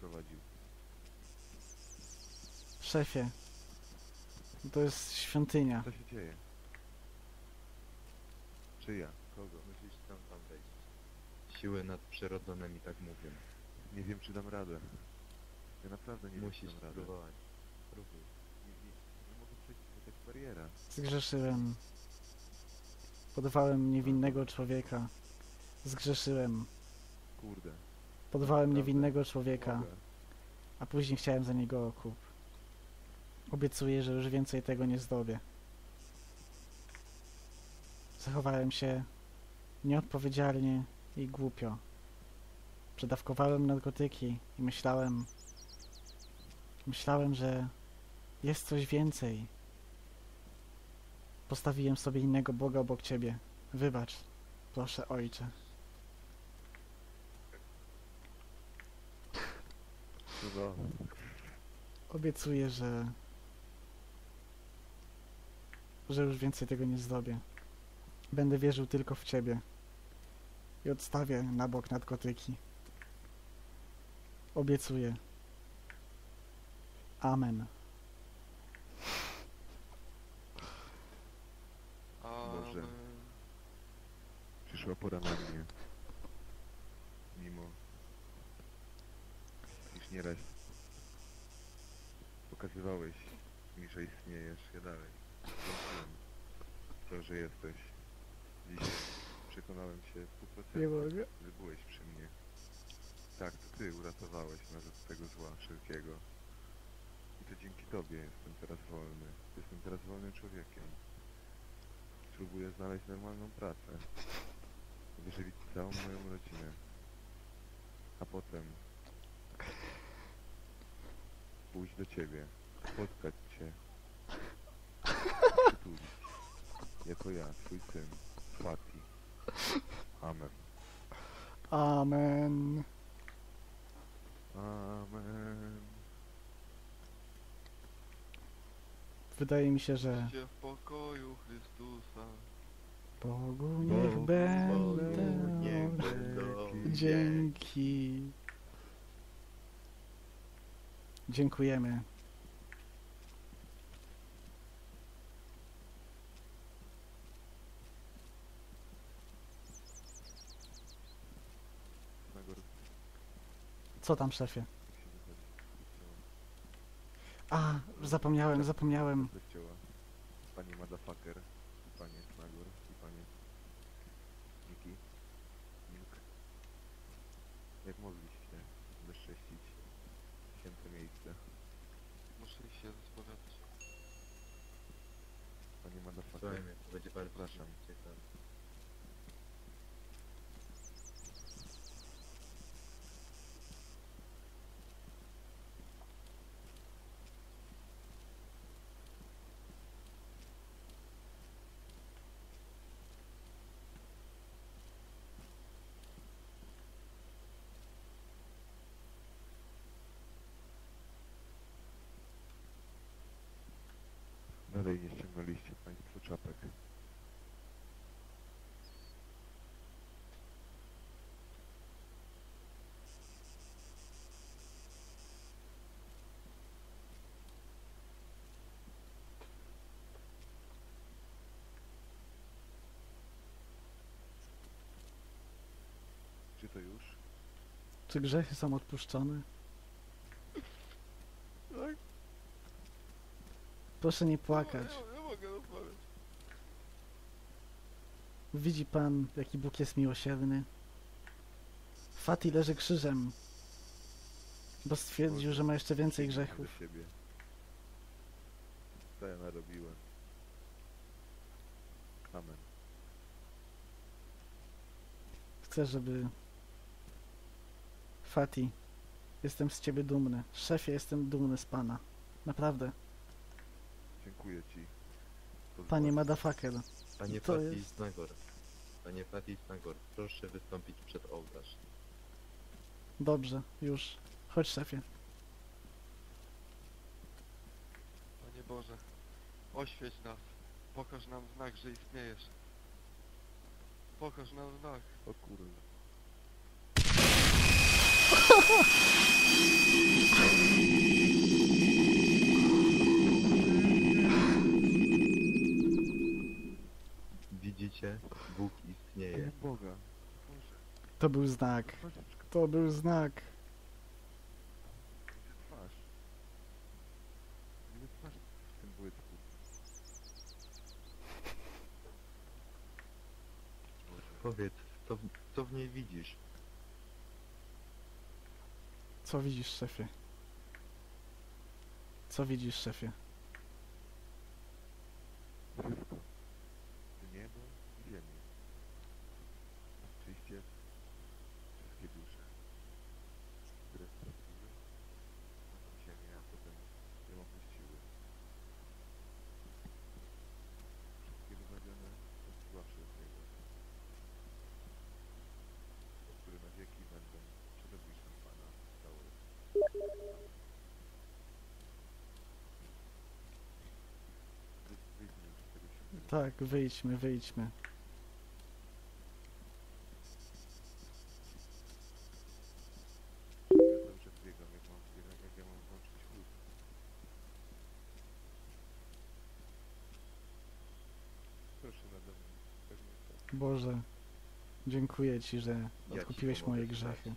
sprowadził. Szefie. To jest świątynia. Co się dzieje? Czy ja? Kogo? Musisz tam tam wejść. Siły nadprzyrodzone mi tak mówią. Nie wiem, czy dam radę. Ja naprawdę nie wiem, Musisz czy dam radę. spróbować. Spróbuj. Nie, nie, nie mogę przejść to jest bariera. Zgrzeszyłem. Podwałem niewinnego człowieka. Zgrzeszyłem. Kurde. Podwałem Naprawdę. niewinnego człowieka, a później chciałem za niego okup. Obiecuję, że już więcej tego nie zdobię. Zachowałem się nieodpowiedzialnie i głupio. Przedawkowałem narkotyki i myślałem... Myślałem, że jest coś więcej. Postawiłem sobie innego Boga obok ciebie. Wybacz, proszę ojcze. To Obiecuję, że... że już więcej tego nie zrobię. Będę wierzył tylko w ciebie. I odstawię na bok narkotyki. Obiecuję. Amen. Boże. przyszła pora na mnie. Mimo nieraz pokazywałeś mi, że istniejesz, ja dalej w to, że jesteś. Dziś przekonałem się 100%, mogę. że byłeś przy mnie. Tak, to ty uratowałeś nas od tego zła wszelkiego. I to dzięki tobie jestem teraz wolny. Jestem teraz wolnym człowiekiem. Spróbuję znaleźć normalną pracę. Wyżywić całą moją rodzinę. A potem pójść do ciebie, spotkać cię, przytulić. Jako ja, twój syn, Fati. Amen. Amen. Amen. Wydaje mi się, że Idźcie w pokoju Chrystusa. Bogu niech Bogu będą niech będą dzięki. Dziękujemy. Co tam, szefie? A, zapomniałem, zapomniałem. Zechciała. Panie Motherfucker, i panie Snagor, i panie Niki, Milk. Jak mogliście Muszę się rozpowiadać. Panie Motherfucker, Słuchaj mnie, to będzie bardzo Przepraszam. ciekawe. dalej nie ściągnęliście państwo czapek. Czy to już? Czy grzechy są odpuszczone? Tak? Proszę nie płakać. Ja, ja mogę rozmawiać. Widzi pan, jaki Bóg jest miłosierny? Fati leży krzyżem, bo stwierdził, że ma jeszcze więcej grzechów. Do siebie. Co ja narobiłem? Amen. Chcę, żeby... Fati, jestem z ciebie dumny. Szefie, jestem dumny z pana. Naprawdę. Dziękuję ci. Pozwól- Panie motherfucker. Panie To Fati jest- Snagor. Panie Fati Snagor, proszę wystąpić przed ołtarz. Dobrze, już. Chodź, szefie. Panie Boże, oświeć nas. Pokaż nam znak, że istniejesz. Pokaż nam znak. O Widzicie? Bóg istnieje. Boga. To był znak. To był znak. Twarz. Twarz w. Powiedz, co, w- co w niej widzisz? Co widzisz, szefie? Co widzisz, szefie? Wszystko. I niebo i ziemię. Oczywiście wszystkie dusze, które straciły na tą ziemię, a potem ją opuściły. Wszystkie wybawione od zła wszelkiego, które na wieki będą przed obliczem Pana stały. Wy- Wyjdźmy już z tego świętego Tak, wyjdźmy, wyjdźmy. Ja cały czas biegam, jak mam, jak, jak ja mam włączyć chód. Proszę nade mną, pewnie tak. Boże, dziękuję Ci, że odkupiłeś moje grzechy.